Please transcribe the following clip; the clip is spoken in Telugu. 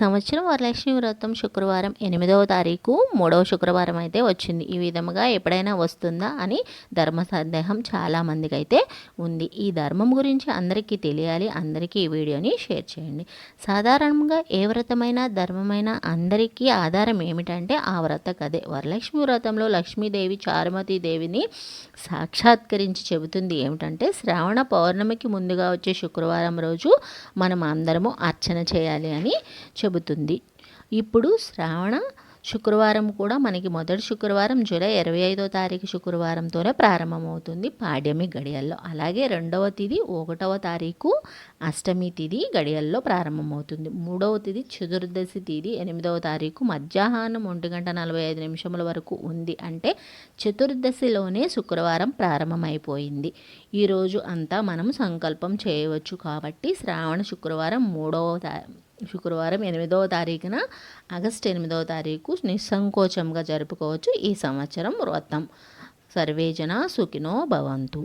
సంవత్సరం వరలక్ష్మి వ్రతం శుక్రవారం ఎనిమిదవ తారీఖు మూడవ శుక్రవారం అయితే వచ్చింది. ఈ విధముగా ఎప్పుడైనా వస్తుందా అని ధర్మ సందేహం చాలామందికి అయితే ఉంది. ఈ ధర్మం గురించి అందరికీ తెలియాలి. అందరికీ ఈ వీడియోని షేర్ చేయండి. సాధారణంగా ఏ వ్రతమైనా ధర్మమైనా అందరికీ ఆధారం ఏమిటంటే ఆ వ్రత కదే వరలక్ష్మి వ్రతంలో లక్ష్మీదేవి చారుమతి దేవిని సాక్షాత్కరించి చెబుతుంది ఏమిటంటే శ్రావణ పౌర్ణమికి ముందుగా వచ్చే శుక్రవారం రోజు మనం అందరము అర్చన చేయాలి అని చెబుతుంది. ఇప్పుడు శ్రావణ శుక్రవారం కూడా మనకి మొదటి శుక్రవారం జూలై ఇరవై ఐదో తారీఖు శుక్రవారంతోనే ప్రారంభమవుతుంది పాడ్యమి గడియల్లో. అలాగే రెండవ తిది ఒకటవ తారీఖు అష్టమి తిది గడియల్లో ప్రారంభమవుతుంది. మూడవ తిది చతుర్దశి తిది ఎనిమిదవ తారీఖు మధ్యాహ్నం ఒంటి గంట నలభై ఐదు నిమిషముల వరకు ఉంది. అంటే చతుర్దశిలోనే శుక్రవారం ప్రారంభమైపోయింది. ఈరోజు అంతా మనం సంకల్పం చేయవచ్చు కాబట్టి శ్రావణ శుక్రవారం మూడవ శుక్రవారం ఎనిమిదవ తారీఖున ఆగస్ట్ ఎనిమిదవ తారీఖు నిస్సంకోచంగా జరుపుకోవచ్చు ఈ సంవత్సరం వ్రతం. సర్వేజన సుఖినో భవంతు.